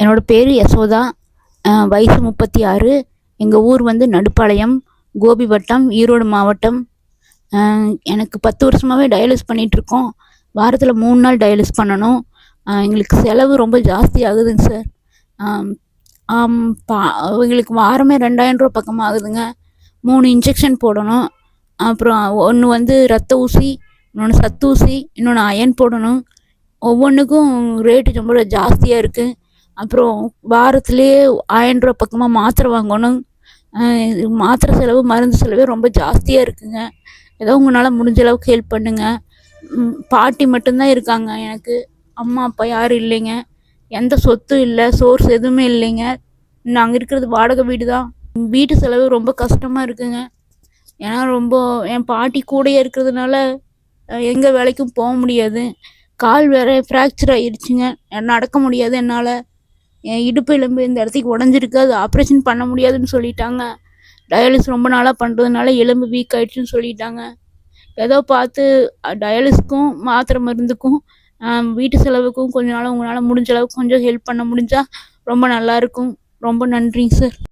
என்னோடய பேர் யசோதா. வயசு முப்பத்தி ஆறு எங்கள் ஊர் வந்து நடுப்பாளையம் கோபி வட்டம் ஈரோடு மாவட்டம். எனக்கு பத்து வருஷமாகவே டயாலிஸ் பண்ணிகிட்ருக்கோம் வாரத்தில் மூணு நாள் டயாலிஸ் பண்ணணும். எங்களுக்கு செலவு ரொம்ப ஜாஸ்தி ஆகுதுங்க சார். பா எங்களுக்கு வாரமே ரெண்டாயிரம் பக்கமாக ஆகுதுங்க. மூணு இன்ஜெக்ஷன் போடணும். அப்புறம் ஒன்று வந்து ரத்த ஊசி இன்னொன்று சத்து ஊசி இன்னொன்று அயன் போடணும். ஒவ்வொன்றுக்கும் ரேட்டு ரொம்ப ஜாஸ்தியாக இருக்குது அப்புறம் வாரத்துலேயே ஆயிரரூவா பக்கமாக மாத்திரை வாங்கணும். மாத்திரை செலவு மருந்து செலவே ரொம்ப ஜாஸ்தியாக இருக்குங்க. ஏதோ உங்களால் முடிஞ்ச அளவுக்கு ஹெல்ப் பண்ணுங்கள் பாட்டி மட்டும்தான் இருக்காங்க எனக்கு. அம்மா அப்பா யாரும் இல்லைங்க. எந்த சொத்தும் இல்லை சோர்ஸ் எதுவுமே இல்லைங்க. நாங்கள் இருக்கிறது வாடகை வீடு தான் வீட்டு செலவு ரொம்ப கஷ்டமாக இருக்குங்க. ஏன்னா ரொம்ப என் பாட்டி கூடயே இருக்கிறதுனால எங்கே வேலைக்கும் போக முடியாது. கால் வேற ஃப்ராக்சர் ஆயிடுச்சுங்க நடக்க முடியாது என்னால். இடுப்பு எலும்பு இந்த இடத்துக்கு உடஞ்சிருக்கு. அது ஆப்ரேஷன் பண்ண முடியாதுன்னு சொல்லிட்டாங்க. டயாலிஸ் ரொம்ப நாளாக பண்ணுறதுனால எலும்பு வீக் ஆகிடுச்சின்னு சொல்லிட்டாங்க. ஏதோ பார்த்து டயாலிஸ்க்கும் மாத்திரை மருந்துக்கும் வீட்டு செலவுக்கும் கொஞ்ச நாள் உங்களால் முடிஞ்ச அளவுக்கு கொஞ்சம் ஹெல்ப் பண்ண முடிஞ்சால் ரொம்ப நல்லாயிருக்கும் ரொம்ப நன்றிங்க சார்